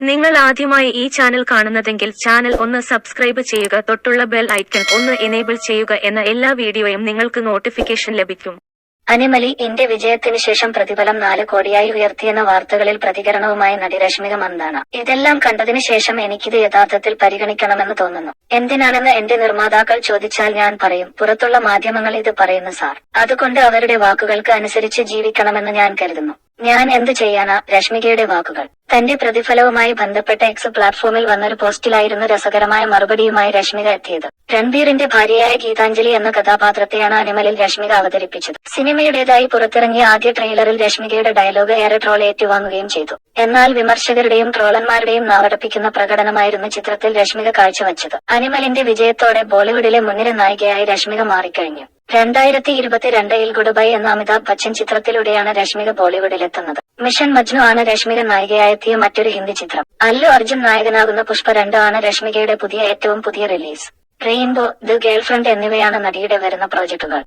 നിങ്ങൾ ആദ്യമായി ഈ ചാനൽ കാണുന്നതെങ്കിൽ ചാനൽ ഒന്ന് സബ്സ്ക്രൈബ് ചെയ്യുക തൊട്ടുള്ള ബെൽ ഐക്കൺ ഒന്ന് എനേബിൾ ചെയ്യുക എന്ന എല്ലാ വീഡിയോയും നിങ്ങൾക്ക് നോട്ടിഫിക്കേഷൻ ലഭിക്കും. അനിമലി എന്റെ വിജയത്തിന് ശേഷം പ്രതിഫലം നാല് കോടിയായി ഉയർത്തിയെന്ന വാർത്തകളിൽ പ്രതികരണവുമായി നടി രശ്മിക മന്ദാണ് ഇതെല്ലാം കണ്ടതിന് ശേഷം എനിക്കിത് യഥാർത്ഥത്തിൽ പരിഗണിക്കണമെന്ന് തോന്നുന്നു. എന്തിനാണെന്ന് എന്റെ നിർമ്മാതാക്കൾ ചോദിച്ചാൽ ഞാൻ പറയും. പുറത്തുള്ള മാധ്യമങ്ങൾ ഇത് പറയുന്നു സാർ. അതുകൊണ്ട് അവരുടെ വാക്കുകൾക്ക് അനുസരിച്ച് ജീവിക്കണമെന്ന് ഞാൻ കരുതുന്നു. ഞാൻ എന്ത് ചെയ്യാനാ രശ്മികയുടെ വാക്കുകൾ? തന്റെ പ്രതിഫലവുമായി ബന്ധപ്പെട്ട എക്സ് പ്ലാറ്റ്ഫോമിൽ വന്നൊരു പോസ്റ്റിലായിരുന്നു രസകരമായ മറുപടിയുമായി രശ്മിക എത്തിയത്. രൺബീറിന്റെ ഭാര്യയായ ഗീതാഞ്ജലി എന്ന കഥാപാത്രത്തെയാണ് അനിമലിൽ രശ്മിക അവതരിപ്പിച്ചത്. സിനിമയുടേതായി പുറത്തിറങ്ങിയ ആദ്യ ട്രെയിലറിൽ രശ്മികയുടെ ഡയലോഗ് ഏറെ ട്രോൾ ഏറ്റുവാങ്ങുകയും ചെയ്തു. എന്നാൽ വിമർശകരുടെയും ട്രോളന്മാരുടെയും നാവടപ്പിക്കുന്ന പ്രകടനമായിരുന്നു ചിത്രത്തിൽ രശ്മിക കാഴ്ചവച്ചത്. അനിമലിന്റെ വിജയത്തോടെ ബോളിവുഡിലെ മുൻനിര നായികയായി രശ്മിക മാറിക്കഴിഞ്ഞു. രണ്ടായിരത്തി ഇരുപത്തിരണ്ടിൽ ഗുഡബൈ എന്ന അമിതാഭ് ബച്ചൻ ചിത്രത്തിലൂടെയാണ് രശ്മിക ബോളിവുഡിലെത്തുന്നത്. മിഷൻ മജ്നു ആണ് രശ്മിക നായികയായെത്തിയ മറ്റൊരു ഹിന്ദി ചിത്രം. അല്ലു അർജുൻ നായകനാകുന്ന പുഷ്പ രണ്ട് ആണ് രശ്മികയുടെ പുതിയ ഏറ്റവും പുതിയ റിലീസ്. റെയിൻബോ ദി ഗേൾഫ്രണ്ട് എന്നിവയാണ് നടിയുടെ വരുന്ന പ്രോജക്ടുകൾ.